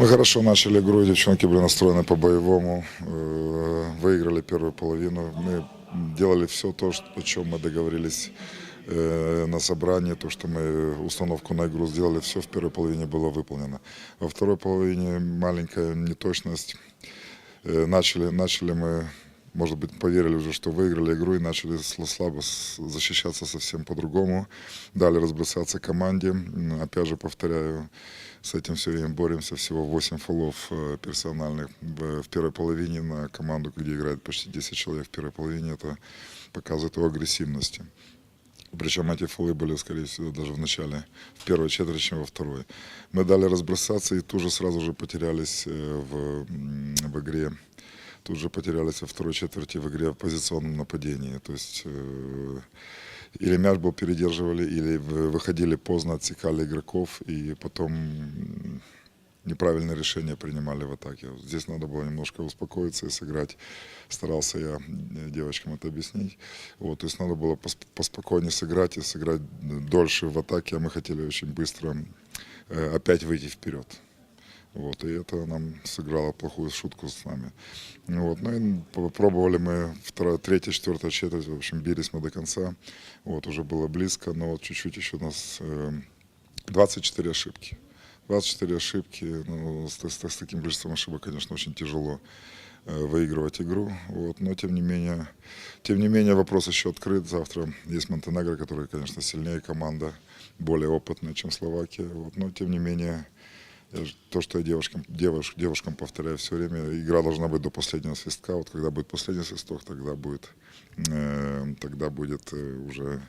Мы хорошо начали игру, девчонки были настроены по-боевому, э, выиграли первую половину. Мы делали все то, о чем мы договорились э, на собрании, то, что мы установку на игру сделали, все в первой половине было выполнено. Во второй половине маленькая неточность. Э, Начали, начали мы, может быть, поверили уже, что выиграли игру и начали сл- слабо защищаться совсем по-другому. Дали разбросаться команде. Опять же, повторяю, с этим все время боремся. Всего 8 фолов э, персональных в первой половине на команду, где играет почти 10 человек в первой половине. Это показывает о агрессивности. Причем эти фолы были, скорее всего, даже в начале, в первой четверти, чем во второй. Мы дали разбросаться и тут же сразу же потерялись э, в, в игре. Тут же потерялись во второй четверти в игре в позиционном нападении. То есть э, или мяч был передерживали, или выходили поздно, отсекали игроков, и потом м, неправильные решения принимали в атаке. Здесь надо было немножко успокоиться и сыграть. Старался я э, девочкам это объяснить. Вот, то есть надо было пос- поспокойнее сыграть и сыграть дольше в атаке, а мы хотели очень быстро э, опять выйти вперед. Вот, и это нам сыграло плохую шутку с нами. Вот, ну и попробовали мы вторая, третья, четвертая четверть, в общем, бились мы до конца. Вот, уже было близко, но вот чуть-чуть еще у нас э, 24 ошибки. 24 ошибки, ну, с, с- с таким количеством ошибок, конечно, очень тяжело э, выигрывать игру. Вот, но тем не менее, тем не менее вопрос еще открыт. Завтра есть Монтенегро, который, конечно, сильнее команда, более опытная, чем Словакия. Вот, но тем не менее, то, что я девушкам, девуш- девушкам повторяю все время, игра должна быть до последнего свистка. Вот когда будет последний свисток, тогда будет, э, тогда будет э, уже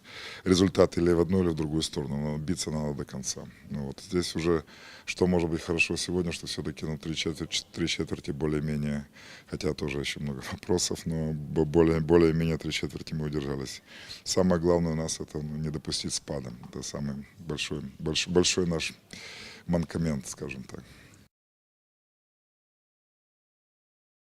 результат или в одну, или в другую сторону. Но биться надо до конца. Ну, вот здесь уже, что может быть хорошо сегодня, что все-таки на три четверти, три четверти более-менее, хотя тоже еще много вопросов, но бо- более, более-менее три четверти мы удержались. Самое главное у нас это ну, не допустить спада. Это самый большой, большой, большой наш манкамент, скажем так.